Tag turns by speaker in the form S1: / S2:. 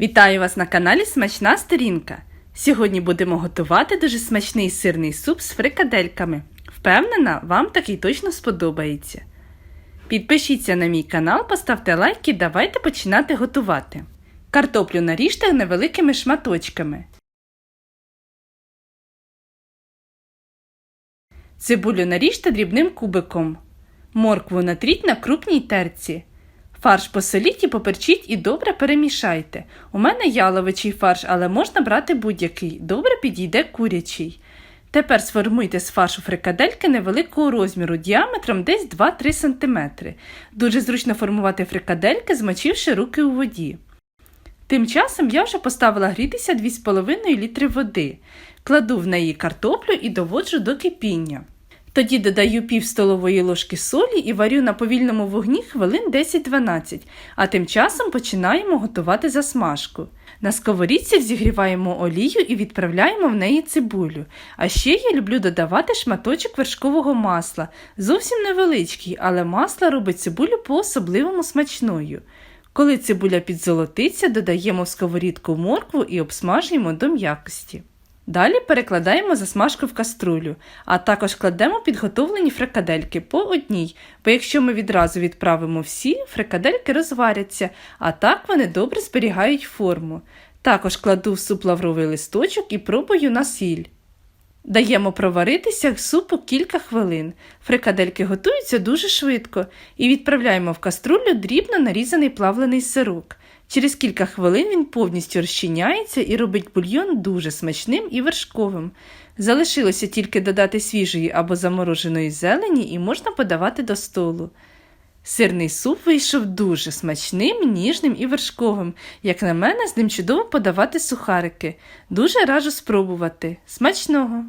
S1: Вітаю вас на каналі Смачна Сторінка. Сьогодні будемо готувати дуже смачний сирний суп з фрикадельками. Впевнена, вам такий точно сподобається. Підпишіться на мій канал, поставте лайк і давайте починати готувати. Картоплю наріжте невеликими шматочками. Цибулю наріжте дрібним кубиком. Моркву натріть на крупній терці. Фарш посоліть і поперчіть і добре перемішайте. У мене яловичий фарш, але можна брати будь-який. Добре підійде курячий. Тепер сформуйте з фаршу фрикадельки невеликого розміру діаметром десь 2-3 см. Дуже зручно формувати фрикадельки, змочивши руки у воді. Тим часом я вже поставила грітися 2,5 літри води. Кладу в неї картоплю і доводжу до кипіння. Тоді додаю пів столової ложки солі і варю на повільному вогні хвилин 10-12, а тим часом починаємо готувати засмажку. На сковорідці взігріваємо олію і відправляємо в неї цибулю. А ще я люблю додавати шматочок вершкового масла, зовсім невеличкий, але масло робить цибулю по-особливому смачною. Коли цибуля підзолотиться, додаємо в сковорідку моркву і обсмажуємо до м'якості. Далі перекладаємо засмажку в каструлю, а також кладемо підготовлені фрикадельки по одній, бо якщо ми відразу відправимо всі, фрикадельки розваряться, а так вони добре зберігають форму. Також кладу в суп лавровий листочок і пробую на сіль. Даємо проваритися супу кілька хвилин. Фрикадельки готуються дуже швидко і відправляємо в каструлю дрібно нарізаний плавлений сирок. Через кілька хвилин він повністю розчиняється і робить бульйон дуже смачним і вершковим. Залишилося тільки додати свіжої або замороженої зелені і можна подавати до столу. Сирний суп вийшов дуже смачним, ніжним і вершковим. Як на мене, з ним чудово подавати сухарики. Дуже раджу спробувати. Смачного!